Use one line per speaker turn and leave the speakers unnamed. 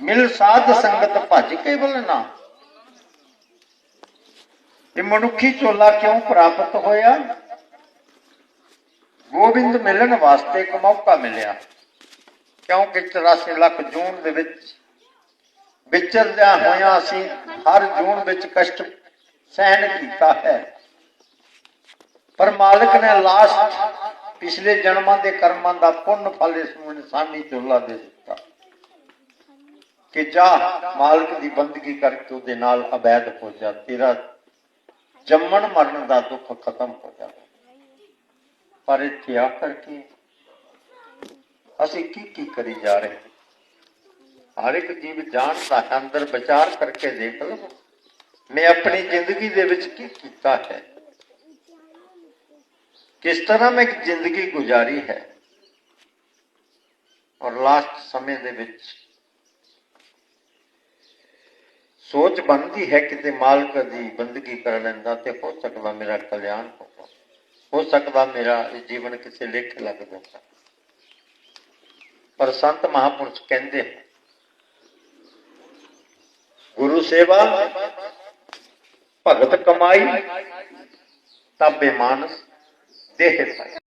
ਮਿਲ ਸਾਧ ਸੰਗਤ ਭਜ ਕੇ ਨਾ ਇਹ ਮਨੁੱਖੀ ਚੋਲਾ ਕਿਉਂ ਪ੍ਰਾਪਤ ਹੋਇਆ? ਗੋਬਿੰਦ ਮਿਲਣ ਵਾਸਤੇ ਇੱਕ ਮੌਕਾ ਮਿਲਿਆ। ਕਿਉਂਕਿ 84 ਲੱਖ ਜੂਨ ਦੇ ਵਿੱਚ ਵਿਚਰਦਿਆਂ ਹੋਇਆਂ ਅਸੀਂ ਹਰ ਜੂਨ ਵਿੱਚ ਕਸ਼ਟ ਸਹਿਣ ਕੀਤਾ ਹੈ। ਪਰ ਮਾਲਕ ਨੇ ਲਾਸਟ ਪਿਛਲੇ ਜਨਮਾਂ ਦੇ ਕਰਮਾਂ ਦਾ ਪੁੰਨ ਫਲ ਇਸ ਨੂੰ ਇਨਸਾਨੀ ਚੋਲਾ ਦੇ ਦਿੱਤਾ। ਕਿ ਜਾ ਮਾਲਕ ਦੀ ਬੰਦਗੀ ਕਰਕੇ ਉਹਦੇ ਨਾਲ ਅਬੈਦ ਹੋ ਜਾ, ਤੇਰਾ ਜੰਮਣ ਮਰਨ ਦਾ ਦੁੱਖ ਖਤਮ ਹੋ ਜਾਵੇ ਪਰ ਇੱਥੇ ਆ ਕਰਕੇ ਅਸੀਂ ਕੀ ਕੀ ਕਰੀ ਜਾ ਰਹੇ ਹਰ ਇੱਕ ਜੀਵ ਜਾਣਦਾ ਹੈ, ਅੰਦਰ ਵਿਚਾਰ ਕਰਕੇ ਦੇਖ ਲਓ। ਮੈਂ ਆਪਣੀ ਜ਼ਿੰਦਗੀ ਦੇ ਵਿੱਚ ਕੀ ਕੀਤਾ ਹੈ? ਕਿਸ ਤਰ੍ਹਾਂ ਮੈਂ ਜ਼ਿੰਦਗੀ ਗੁਜ਼ਾਰੀ ਹੈ? ਔਰ ਲਾਸਟ ਸਮੇਂ ਦੇ ਵਿੱਚ ਸੋਚ ਬਣਦੀ ਹੈ ਕਿ ਮਾਲਕ ਦੀ ਬੰਦਗੀ ਕਰ ਲੈਂਦਾ ਤੇ ਹੋ ਸਕਦਾ ਮੇਰਾ ਕਲਿਆਣ ਹੋਵੇ ਹੋ ਸਕਦਾ ਮੇਰਾ ਜੀਵਨ ਕਿਸੇ ਲੇਖੇ ਲੱਗ ਜਾਂਦਾ। ਪਰ ਸੰਤ ਮਹਾਪੁਰਸ਼ ਕਹਿੰਦੇ ਗੁਰੂ ਸੇਵਾ, ਭਗਤ ਕਮਾਈ, ਤਾਬੇ ਮਾਨਸ, ਦੇਹ ਪਾਇਆ